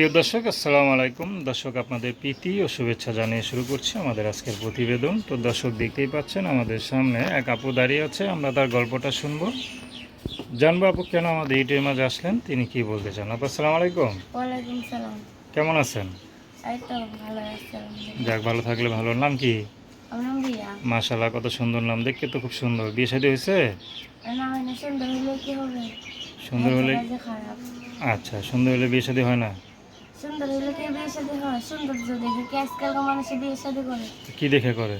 প্রিয় দর্শক আসসালামু আলাইকুম। দর্শক আপনাদের প্রীতি ও শুভেচ্ছা জানিয়ে শুরু করছি আমাদের আজকের প্রতিবেদন। তো দর্শক দেখতেই পাচ্ছেন আমাদের সামনে এক আপু দাঁড়িয়ে আছে আমরা তার গল্পটা শুনব। জানব আপু কেন আমাদের ইউটিউবের মাঝে আসলেন তিনি কি বলতে চান? আপু আসসালামু আলাইকুম। কেমন আছেন। যাক ভালো থাকলে ভালো। নাম কি? মাশাল্লাহ কত সুন্দর নাম। দেখতে তো খুব সুন্দর। বিয়ে শাদী হয়েছে? হয় সুন্দর হলে আচ্ছা সুন্দর হলে বিয়ে শাদী হয় না? সুন্দর হলে কি বিয়ে শাদী হয়? সৌন্দর্য দেখে কি আজকালকার মানুষে বিয়ে শাদী করে? কি দেখে করে?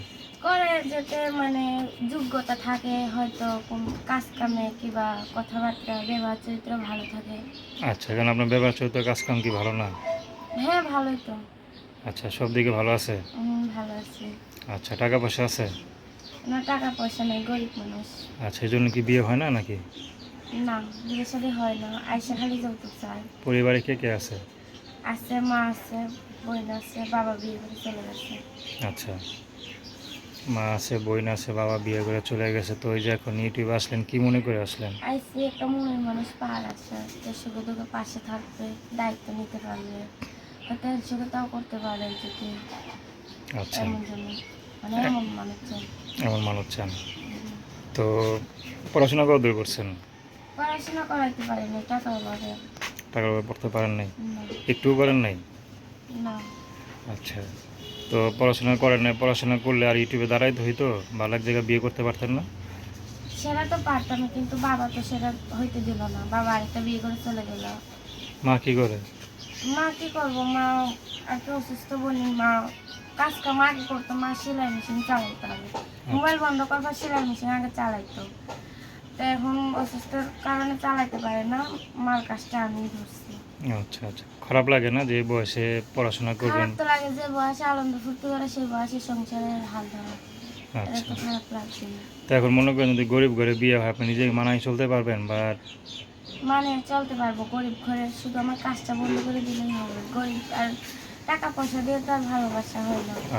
করে যাতে মানে যোগ্যতা থাকে হয়তো কোন কাজ কামে কিংবা কথাবার্তা ব্যবহার চরিত্র ভালো থাকে। আচ্ছা কারণ আপনার ব্যবহার চরিত্র কাজকাম কি ভালো না? হ্যাঁ ভালোই তো। আচ্ছা সব দিকে ভালো আছে? হুম, ভালো আছি। আচ্ছা টাকা পয়সা আছে? না টাকা পয়সা নেই গরিব মানুষ। আচ্ছা এই জন্য কি বিয়ে হয় না নাকি? না বিয়ে শাদী হয় না আইসা খালি যৌতুক চায়। পরিবারে কে কে আছে? আছে মা আছে বোন আছে বাবা বিয়ে করে চলে গেছে। আচ্ছা। মা আছে বোন আছে বাবা বিয়ে করে চলে গেছে তো ওই যে এখন ইউটিউবে আসলেন কি মনে করে আসলেন? আইসি একটা মনের মানুষ পাহাড় আছে যে সুখে দুঃখে পাশে থাকবে দায়িত্ব নিতে পারবে। হয়তো সুখে তাও করতে পারে যদি আচ্ছা। এমন জন্য। মানে এমন মানুষ চাই। এমন মানুষ চান। তো পড়াশোনা কত দূর করছেন? পড়াশোনা করাইতে পারিনি টাকা অভাবে টাকা পয়সা পড়তে পারেন নাই? না। একটুও করেন নাই? না। আচ্ছা। তো পড়াশোনা করেন নাই পড়াশোনা করলে আর ইউটিউবে দাঁড়াইতে হইতো? ভালো এক জায়গায় বিয়ে করতে পারতেন না? সেটা তো পারতাম কিন্তু বাবা তো সেটা হইতে দিল না। বাবা আরেকটা বিয়ে করে চলে গেল। মা কি করে? মা কি করব? মা একটা অসুস্থ বলি মা কাজ কাম আগে করতো মা সেলাই মেশিন চালাইতে হবে মোবাইল বন্ধ করবার সেলাই মেশিন আগে চালাইতো। এখন অসুস্থর কারণে চালাইতে পারে না। মার কাজটা আমি ধরছি। আচ্ছা আচ্ছা। খারাপ লাগে না যে বয়সে পড়াশোনা করবেন? খারাপ তো লাগে যে বয়সে আনন্দ ফুর্তি করে সেই বয়সে সংসারের হাল ধরা। আচ্ছা। খারাপ লাগছে তো এখন মনে করেন যদি গরিব ঘরে বিয়ে হয় আপনি মানায় চলতে পারবেন বা মানে চলতে পারব গরিব ঘরে শুধু আমার কাজটা বন্ধ করে দিলেই হবে। গরিব আর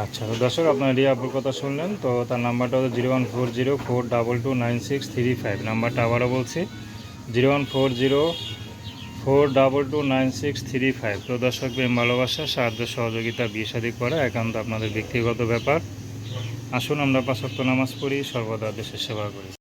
আচ্ছা দর্শক, আপনার কথা শুনলেন, তো তার নাম্বারটা zero one four zero four double two nine six three five. নাম্বারটা আবারও বলছি, zero one four zero four double two nine six three five. তো দর্শক ভালোবাসা, সাহায্য, সহযোগিতা বিয়ে শাদী করা একান্ত আপনাদের ব্যক্তিগত ব্যাপার। আসুন, আমরা পাঁচক্ত নামাজ পড়ি, সর্বদা দেশের সেবা করি।